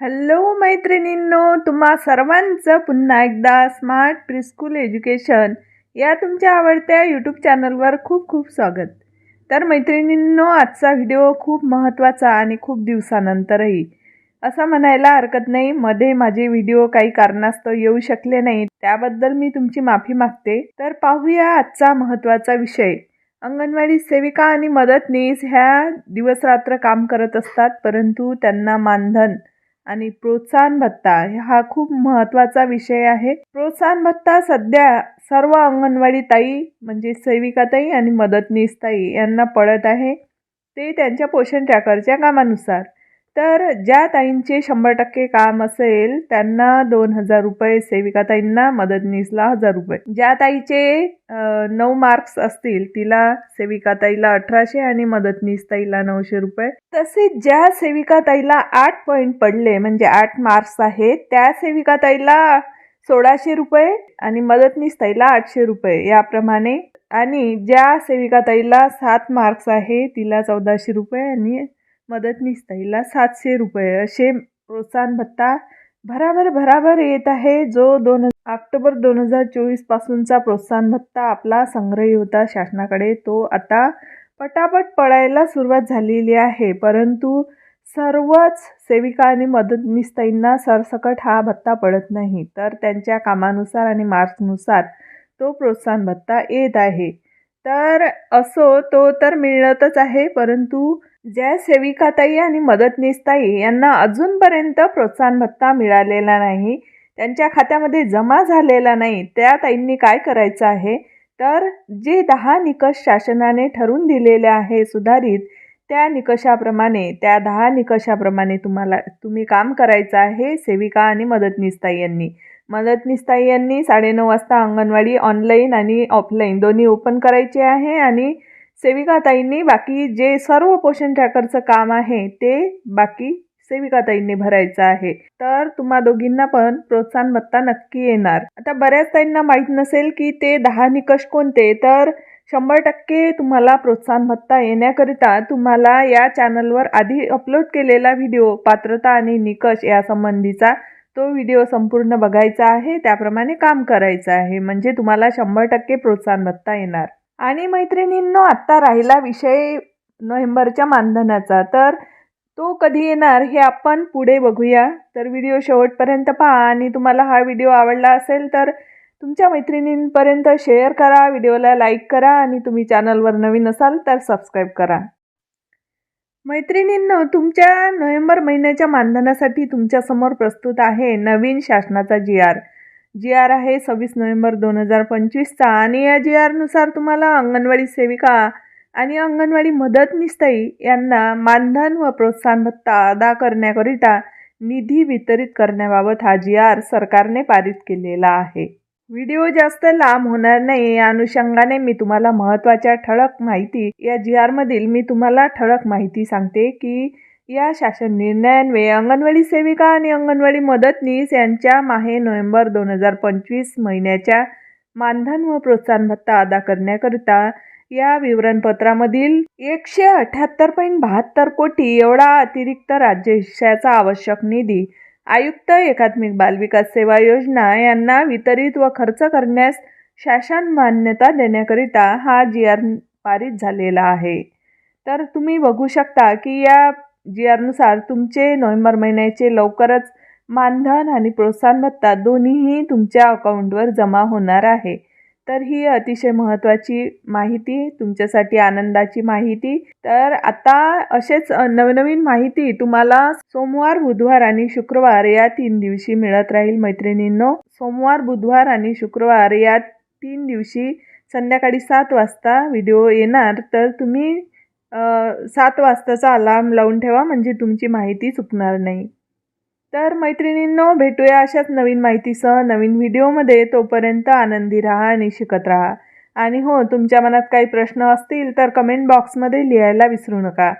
Hello मैत्रिणींनो तुम्हा सर्वांचं पुन्हा एकदा स्मार्ट प्रिस्कूल एज्युकेशन या तुमच्या आवडत्या यूट्यूब चॅनलवर खूप खूप स्वागत. तर मैत्रिणींनो आजचा व्हिडिओ खूप महत्त्वाचा आणि खूप दिवसानंतरही. असं म्हणायला हरकत नाही मध्ये माझे व्हिडिओ काही कारणास्तव येऊ शकले नाही त्याबद्दल मी तुमची माफी मागते. तर पाहूया आजचा महत्त्वाचा विषय. अंगणवाडी सेविका आणि मदतनीस ह्या दिवसरात्र काम करत असतात परंतु त्यांना मानधन आणि प्रोत्साहन भत्ता हा खूप महत्त्वाचा विषय आहे. प्रोत्साहन भत्ता सध्या सर्व अंगणवाडी ताई म्हणजे सेविकाताई आणि मदतनीस ताई यांना पडत आहे. ते त्यांच्या पोषण ट्रॅकरच्या कामानुसार तर ज्या ताईंचे शंभर टक्के काम असेल त्यांना दोन हजार रुपये सेविका ताईंना मदतनीसला हजार रुपये. ज्या ताईचे नऊ मार्क्स असतील तिला सेविका ताईला अठराशे आणि मदतनीस ताईला नऊशे रुपये. तसेच ज्या सेविका ताईला आठ पॉईंट पडले म्हणजे आठ मार्क्स आहेत त्या सेविका ताईला सोळाशे रुपये आणि मदतनीस ताईला आठशे रुपये याप्रमाणे. आणि ज्या सेविका ताईला सात मार्क्स आहे तिला चौदाशे रुपये आणि मदतनीसताईला सातशे रुपये. असे प्रोत्साहन भत्ता भराभर भराभर येत आहे जो दोन ऑक्टोबर दोन हजार चोवीसपासूनचा प्रोत्साहन भत्ता आपला संग्रही होता शासनाकडे. तो आता पटापट पडायला सुरुवात झालेली आहे परंतु सर्वच सेविका आणि मदतनीसताईंना सरसकट हा भत्ता पडत नाही. तर त्यांच्या कामानुसार आणि मार्क्सनुसार तो प्रोत्साहन भत्ता येत आहे. तर असो तो तर मिळतच आहे परंतु ज्या सेविकाताई आणि मदतनीसताई यांना अजूनपर्यंत प्रोत्साहन भत्ता मिळालेला नाही त्यांच्या खात्यामध्ये जमा झालेला नाही त्या ताईंनी काय करायचं आहे? तर जे दहा निकष शासनाने ठरवून दिलेले आहे सुधारित त्या निकषाप्रमाणे त्या दहा निकषाप्रमाणे तुम्हाला तुम्ही काम करायचं आहे सेविका आणि मदतनीसताई यांनी. मदतनीसताई यांनी साडेनऊ वाजता अंगणवाडी ऑनलाईन आणि ऑफलाईन दोन्ही ओपन करायचे आहे आणि सेविकाताईंनी बाकी जे सर्व पोषण ट्रॅकरचं काम आहे ते बाकी सेविकाताईंनी भरायचं आहे. तर तुम्हा दोघींना पण प्रोत्साहन भत्ता नक्की येणार. आता बऱ्याच ताईंना माहीत नसेल की ते दहा निकष कोणते तर शंभर टक्के तुम्हाला प्रोत्साहन भत्ता येण्याकरिता तुम्हाला या चॅनलवर आधी अपलोड केलेला व्हिडिओ पात्रता आणि निकष यासंबंधीचा तो व्हिडिओ संपूर्ण बघायचा आहे त्याप्रमाणे काम करायचं आहे. म्हणजे तुम्हाला शंभर टक्के प्रोत्साहन भत्ता येणार. आणि मैत्रिणींनो आत्ता राहिला विषय नोव्हेंबरच्या मानधनाचा. तर तो कधी येणार हे आपण पुढे बघूया. तर व्हिडिओ शेवटपर्यंत पहा आणि तुम्हाला हा व्हिडिओ आवडला असेल तर तुमच्या मैत्रिणींपर्यंत शेअर करा व्हिडिओला लाईक करा आणि तुम्ही चॅनलवर नवीन असाल तर सबस्क्राईब करा. मैत्रिणींनो तुमच्या नोव्हेंबर महिन्याच्या मानधनासाठी तुमच्यासमोर प्रस्तुत आहे नवीन शासनाचा जी आर. जी आर आहे सव्वीस नोव्हेंबर दोन हजार पंचवीसचा. आणि या जी आरनुसार तुम्हाला अंगणवाडी सेविका आणि अंगणवाडी मदतनीसताई यांना मानधन व प्रोत्साहन भत्ता अदा करण्याकरिता निधी वितरित करण्याबाबत हा जी आर सरकारने पारित केलेला आहे. व्हिडिओ जास्त लांब होणार नाही या अनुषंगाने मी तुम्हाला महत्त्वाच्या ठळक माहिती या जी आरमधील मी तुम्हाला ठळक माहिती सांगते की या शासन निर्णयान्वये अंगणवाडी सेविका आणि अंगणवाडी मदतनीस यांच्या माहे नोव्हेंबर दोन हजार पंचवीस महिन्याच्या मानधन व प्रोत्साहन भत्ता अदा करण्याकरिता या विवरणपत्रामधील एकशे अठ्याहत्तर पॉईंट बहात्तर कोटी एवढा अतिरिक्त राज्य हिश्श्याचा आवश्यक निधी आयुक्त एकात्मिक बालविकास सेवा योजना यांना वितरित व खर्च करण्यास शासन मान्यता देण्याकरिता हा जी आर पारित झालेला आहे. तर तुम्ही बघू शकता की या जी आरनुसार तुमचे नोव्हेंबर महिन्याचे लवकरच मानधन आणि प्रोत्साहन भत्ता दोन्हीही तुमच्या अकाउंटवर जमा होणार आहे. तर ही अतिशय महत्त्वाची माहिती तुमच्यासाठी आनंदाची माहिती. तर आता असेच नवनवीन माहिती तुम्हाला सोमवार बुधवार आणि शुक्रवार या तीन दिवशी मिळत राहील मैत्रिणींनो. सोमवार बुधवार आणि शुक्रवार या तीन दिवशी संध्याकाळी सात वाजता व्हिडिओ येणार. तर तुम्ही सात वाजताचा अलार्म लावून ठेवा म्हणजे तुमची माहिती चुकणार नाही. तर मैत्रिणींनो भेटूया अशाच नवीन माहितीसह नवीन व्हिडिओमध्ये. तोपर्यंत आनंदी राहा आणि शिकत राहा. आणि हो तुमच्या मनात काही प्रश्न असतील तर कमेंट बॉक्समध्ये लिहायला विसरू नका.